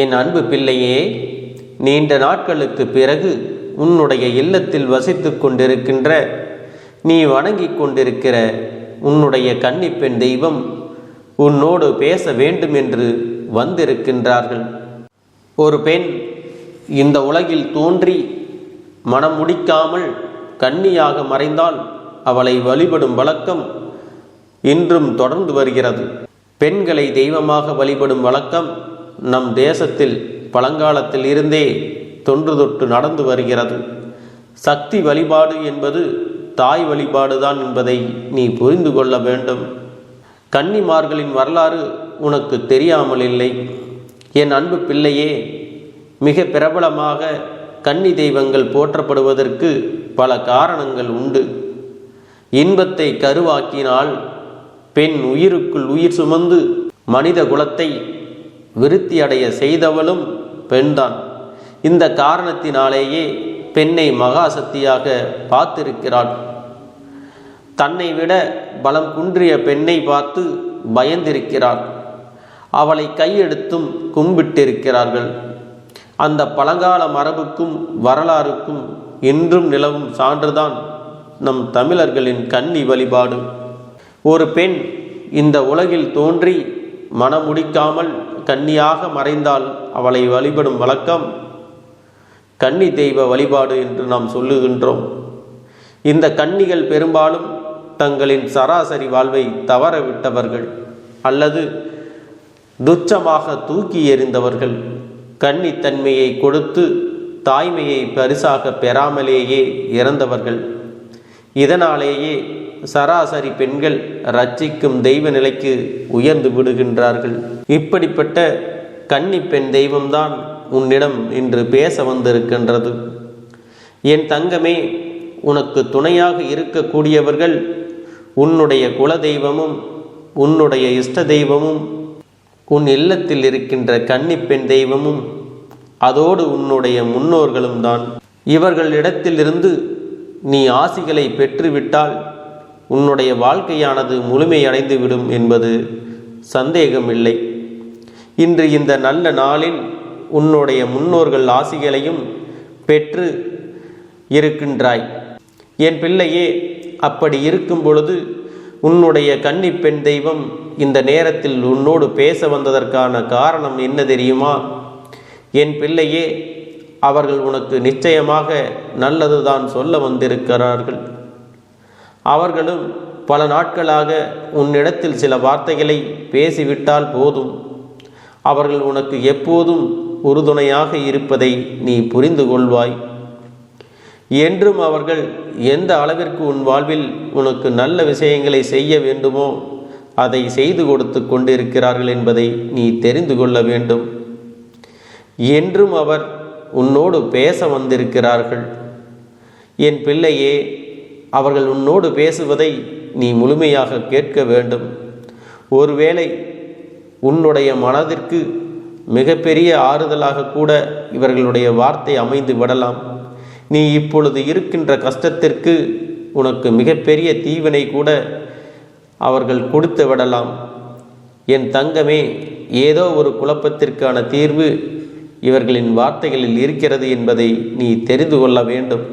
என் அன்பு பிள்ளையே நீண்ட நாட்களுக்கு பிறகு உன்னுடைய இல்லத்தில் வசித்து கொண்டிருக்கின்ற நீ வணங்கிக் கொண்டிருக்கிற உன்னுடைய கன்னிப்பெண் தெய்வம் உன்னோடு பேச வேண்டும் என்று வந்திருக்கின்றார்கள். ஒரு பெண் இந்த உலகில் தோன்றி மனம் முடிக்காமல் கன்னியாக மறைந்தால் அவளை வழிபடும் வழக்கம் இன்றும் தொடர்ந்து வருகிறது. பெண்களை தெய்வமாக வழிபடும் வழக்கம் நம் தேசத்தில் பழங்காலத்தில் இருந்தே தொன்று தொட்டு நடந்து வருகிறது. சக்தி வழிபாடு என்பது தாய் வழிபாடுதான் என்பதை நீ புரிந்து கொள்ள வேண்டும். கன்னிமார்களின் வரலாறு உனக்கு தெரியாமல் இல்லை. என் அன்பு பிள்ளையே மிக பிரபலமாக கன்னி தெய்வங்கள் போற்றப்படுவதற்கு பல காரணங்கள் உண்டு. இன்பத்தை கருவாக்கினால் பெண் உயிருக்குள் உயிர் சுமந்து மனித குலத்தை விருத்தி அடைய செய்தவளும் பெண்தான். இந்த காரணத்தினாலேயே பெண்ணை மகாசக்தியாக பார்த்திருக்கிறாள். தன்னை விட பலம் குன்றிய பெண்ணை பார்த்து பயந்திருக்கிறாள். அவளை கையெடுத்தும் கும்பிட்டிருக்கிறார்கள். அந்த பழங்கால மரபுக்கும் வரலாறுக்கும் இன்றும் நிலவும் சான்றுதான் நம் தமிழர்களின் கன்னி வழிபாடு. ஒரு பெண் இந்த உலகில் தோன்றி மனமுடிக்காமல் கன்னியாக மறைந்தால் அவளை வழிபடும் வழக்கம் கன்னி தெய்வ வழிபாடு என்று நாம் சொல்லுகின்றோம். இந்த கன்னிகள் பெரும்பாலும் தங்களின் சராசரி வாழ்வை தவற விட்டவர்கள் அல்லது துச்சமாக தூக்கி எறிந்தவர்கள். கன்னித்தன்மையை கொடுத்து தாய்மையை பரிசாக பெறாமலேயே இறந்தவர்கள். இதனாலேயே சராசரி பெண்கள் ரட்சிக்கும் தெய்வ நிலைக்கு உயர்ந்து விடுகின்றார்கள். இப்படிப்பட்ட கன்னி பெண் தெய்வம்தான் உன்னிடம் இன்று பேச வந்திருக்கின்றது. என் தங்கமே உனக்கு துணையாக இருக்கக்கூடியவர்கள் உன்னுடைய குல தெய்வமும் உன்னுடைய இஷ்ட தெய்வமும் உன் இல்லத்தில் இருக்கின்ற கன்னி பெண் தெய்வமும் அதோடு உன்னுடைய முன்னோர்களும் தான் இவர்களிடத்திலிருந்து நீ ஆசிகளை பெற்றுவிட்டால் உன்னுடைய வாழ்க்கையானது முழுமையடைந்து விடும் என்பது சந்தேகமில்லை. இன்று இந்த நல்ல நாளில் உன்னுடைய முன்னோர்கள் ஆசிகளையும் பெற்று இருக்கின்றாய். என் பிள்ளையே அப்படி இருக்கும் பொழுது உன்னுடைய கன்னி பெண் தெய்வம் இந்த நேரத்தில் உன்னோடு பேச வந்ததற்கான காரணம் என்ன தெரியுமா? என் பிள்ளையே அவர்கள் உனக்கு நிச்சயமாக நல்லதுதான் சொல்ல வந்திருக்கிறார்கள். அவர்களும் பல நாட்களாக உன்னிடத்தில் சில வார்த்தைகளை பேசிவிட்டால் போதும். அவர்கள் உனக்கு எப்போதும் உறுதுணையாக இருப்பதை நீ புரிந்து கொள்வாய். என்றும் அவர்கள் எந்த அளவிற்கு உன் வாழ்வில் உனக்கு நல்ல விஷயங்களை செய்ய வேண்டுமோ அதை செய்து கொடுத்து கொண்டிருக்கிறார்கள் என்பதை நீ தெரிந்து கொள்ள வேண்டும். என்றும் அவர் உன்னோடு பேச வந்திருக்கிறார்கள். என் பிள்ளையே அவர்கள் உன்னோடு பேசுவதை நீ முழுமையாக கேட்க வேண்டும். ஒருவேளை உன்னுடைய மனதிற்கு மிகப்பெரிய ஆறுதலாக கூட இவர்களுடைய வார்த்தை அமைந்து விடலாம். நீ இப்பொழுது இருக்கின்ற கஷ்டத்திற்கு உனக்கு மிகப்பெரிய தீவினை கூட அவர்கள் கொடுத்து விடலாம். என் தங்கமே ஏதோ ஒரு குழப்பத்திற்கான தீர்வு இவர்களின் வார்த்தைகளில் இருக்கிறது என்பதை நீ தெரிந்து கொள்ள வேண்டும்.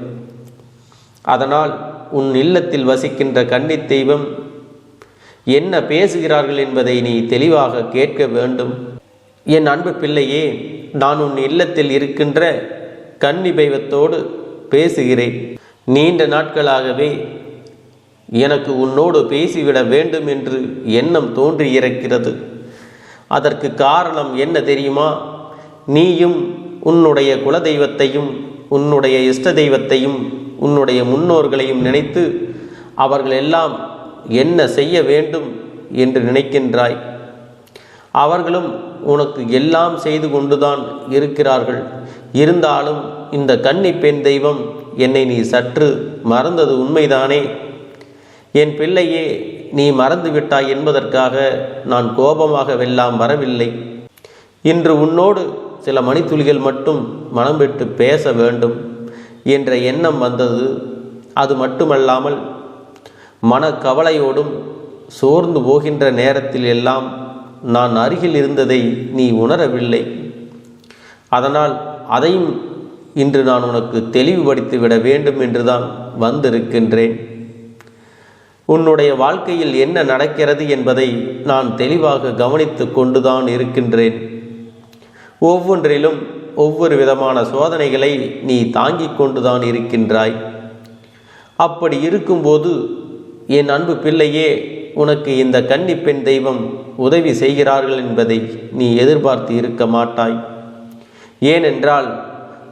அதனால் உன் இல்லத்தில் வசிக்கின்ற கன்னித் தெய்வம் என்ன பேசுகிறார்கள் என்பதை நீ தெளிவாக கேட்க வேண்டும். என் அன்பு பிள்ளையே நான் உன் இல்லத்தில் இருக்கின்ற கன்னி தெய்வத்தோடு பேசுகிறேன். நீண்ட நாட்களாகவே எனக்கு உன்னோடு பேசிவிட வேண்டும் என்று எண்ணம் தோன்றியிருக்கிறது. அதற்கு காரணம் என்ன தெரியுமா? நீயும் உன்னுடைய குலதெய்வத்தையும் உன்னுடைய இஷ்ட தெய்வத்தையும் உன்னுடைய முன்னோர்களையும் நினைத்து அவர்கள் எல்லாம் என்ன செய்ய வேண்டும் என்று நினைக்கின்றாய்? அவர்களும் உனக்கு எல்லாம் செய்து கொண்டுதான் இருக்கிறார்கள். இருந்தாலும் இந்த கன்னி பெண் தெய்வம் என்னை நீ சற்று மறந்தது உண்மைதானே? என் பிள்ளையே நீ மறந்து விட்டாய் என்பதற்காக நான் கோபமாக வெல்லாம் வரவில்லை. இன்று உன்னோடு சில மணித்துளிகள் மட்டும் மனம் விட்டு பேச வேண்டும். என்ற எண்ணம் வந்தது. அது மட்டுமல்லாமல் மனக்கவலையோடும் சோர்ந்து போகின்ற நேரத்தில் எல்லாம் நான் அருகில் இருந்ததை நீ உணரவில்லை. அதனால் அதையும் இன்று நான் உனக்கு தெளிவுபடுத்தி விட வேண்டும் என்றுதான் வந்திருக்கின்றேன். உன்னுடைய வாழ்க்கையில் என்ன நடக்கிறது என்பதை நான் தெளிவாக கவனித்து கொண்டுதான் இருக்கின்றேன். ஒவ்வொன்றிலும் ஒவ்வொரு விதமான சோதனைகளை நீ தாங்கிக் கொண்டுதான் இருக்கின்றாய். அப்படி இருக்கும்போது என் அன்பு பிள்ளையே உனக்கு இந்த கன்னி பெண் தெய்வம் உதவி செய்கிறார்கள் என்பதை நீ எதிர்பார்த்து இருக்க மாட்டாய். ஏனென்றால்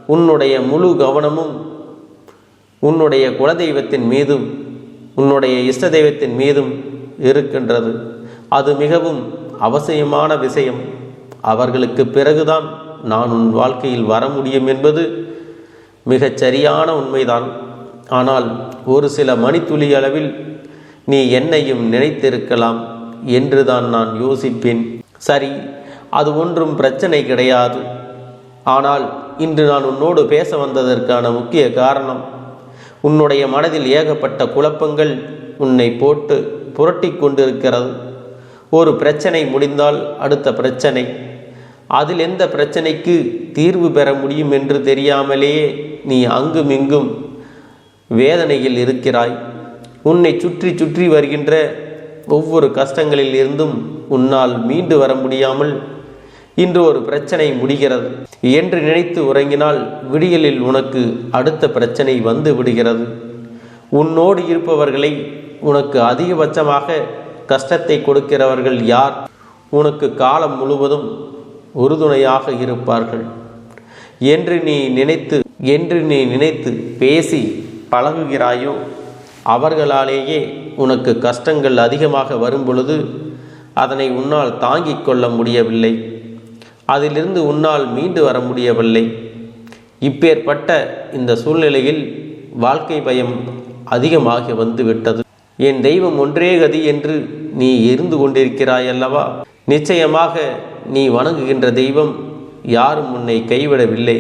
உன்னுடைய முழு கவனமும் உன்னுடைய குலதெய்வத்தின் மீதும் உன்னுடைய இஷ்ட தெய்வத்தின் மீதும் இருக்கின்றது. அது மிகவும் அவசியமான விஷயம். அவர்களுக்கு பிறகுதான் நான் உன் வாழ்க்கையில் வர முடியும் என்பது மிகச் சரியான உண்மைதான். ஆனால் ஒரு சில மணித்துளி அளவில் நீ என்னையும் நினைத்திருக்கலாம் என்றுதான் நான் யோசிப்பேன். சரி அது ஒன்றும் பிரச்சனை கிடையாது. ஆனால் இன்று நான் உன்னோடு பேச வந்ததற்கான முக்கிய காரணம் உன்னுடைய மனதில் ஏகப்பட்ட குழப்பங்கள் உன்னை போட்டு புரட்டி கொண்டிருக்கிறது. ஒரு பிரச்சனை முடிந்தால் அடுத்த பிரச்சனை. அதில் எந்த பிரச்சனைக்கு தீர்வு பெற முடியும் என்று தெரியாமலேயே நீ அங்கும் இங்கும் வேதனையில் இருக்கிறாய். உன்னை சுற்றி சுற்றி வருகின்ற ஒவ்வொரு கஷ்டங்களில் இருந்தும் உன்னால் மீண்டு வர முடியாமல் இன்று ஒரு பிரச்சனை முடிகிறது. என்று நினைத்து உறங்கினால் விடியலில் உனக்கு அடுத்த பிரச்சனை வந்து விடுகிறது. உன்னோடு இருப்பவர்களை உனக்கு அதிகபட்சமாக கஷ்டத்தை கொடுக்கிறவர்கள் யார்? உனக்கு காலம் முழுவதும் உறுதுணையாக இருப்பார்கள். என்று நீ நினைத்து என்று நீ நினைத்து பேசி பழகுகிறாயோ அவர்களாலேயே உனக்கு கஷ்டங்கள் அதிகமாக வரும் பொழுது அதனை உன்னால் தாங்கிக் கொள்ள முடியவில்லை. அதிலிருந்து உன்னால் மீண்டு வர முடியவில்லை. இப்பேற்பட்ட இந்த சூழ்நிலையில் வாழ்க்கை பயம் அதிகமாகி வந்துவிட்டது. என் தெய்வம் ஒன்றே கதி என்று நீ இருந்து கொண்டிருக்கிறாயல்லவா? நிச்சயமாக நீ வணங்குகின்ற தெய்வம் யாரும் உன்னை கைவிடவில்லை.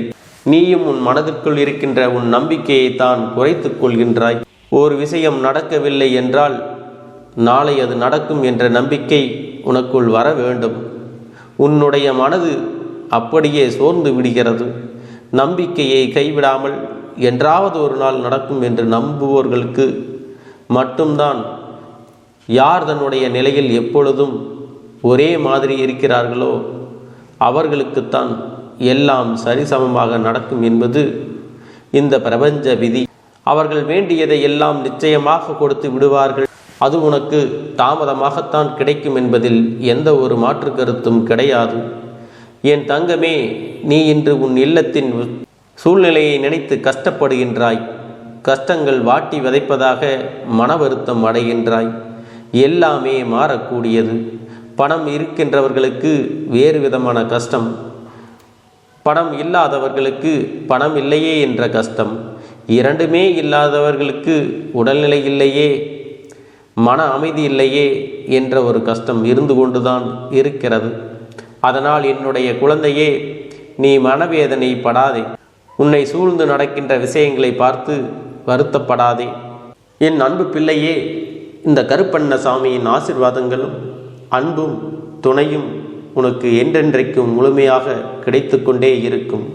நீயும் உன் மனதிற்குள் இருக்கின்ற உன் நம்பிக்கையை தான் குறைத்துக் கொள்கின்றாய். ஒரு விஷயம் நடக்கவில்லை என்றால் நாளை அது நடக்கும் என்ற நம்பிக்கை உனக்குள் வர வேண்டும். உன்னுடைய மனது அப்படியே சோர்ந்து விடுகிறது. நம்பிக்கையை கைவிடாமல் என்றாவது ஒரு நாள் நடக்கும் என்று நம்புவோர்களுக்கு மட்டும்தான் யார் தன்னுடைய நிலையில் எப்பொழுதும் ஒரே மாதிரி இருக்கிறார்களோ? அவர்களுக்குத்தான் எல்லாம் சரிசமமாக நடக்கும் என்பது இந்த பிரபஞ்ச விதி. அவர்கள் வேண்டியதை எல்லாம் நிச்சயமாக கொடுத்து விடுவார்கள். அது உனக்கு தாமதமாகத்தான் கிடைக்கும் என்பதில் எந்த ஒரு மாற்று கருத்தும் கிடையாது. என் தங்கமே நீ இன்று உன் இல்லத்தின் சூழ்நிலையை நினைத்து கஷ்டப்படுகின்றாய். கஷ்டங்கள் வாட்டி விதைப்பதாக மன வருத்தம் அடைகின்றாய். எல்லாமே மாறக்கூடியது. பணம் இருக்கின்றவர்களுக்கு வேறு விதமான கஷ்டம். பணம் இல்லாதவர்களுக்கு பணம் இல்லையே என்ற கஷ்டம். இரண்டுமே இல்லாதவர்களுக்கு உடல்நிலை இல்லையே மன அமைதி இல்லையே என்ற ஒரு கஷ்டம் இருந்து கொண்டுதான் இருக்கிறது. அதனால் என்னுடைய குழந்தையே நீ மனவேதனை படாதே. உன்னை சூழ்ந்து நடக்கின்ற விஷயங்களை பார்த்து வருத்தப்படாதே. என் அன்பு பிள்ளையே இந்த கருப்பண்ண சாமியின் ஆசிர்வாதங்களும் அன்பும் துணையும் உனக்கு என்றென்றைக்கும் முழுமையாக கிடைத்து கொண்டே இருக்கும்.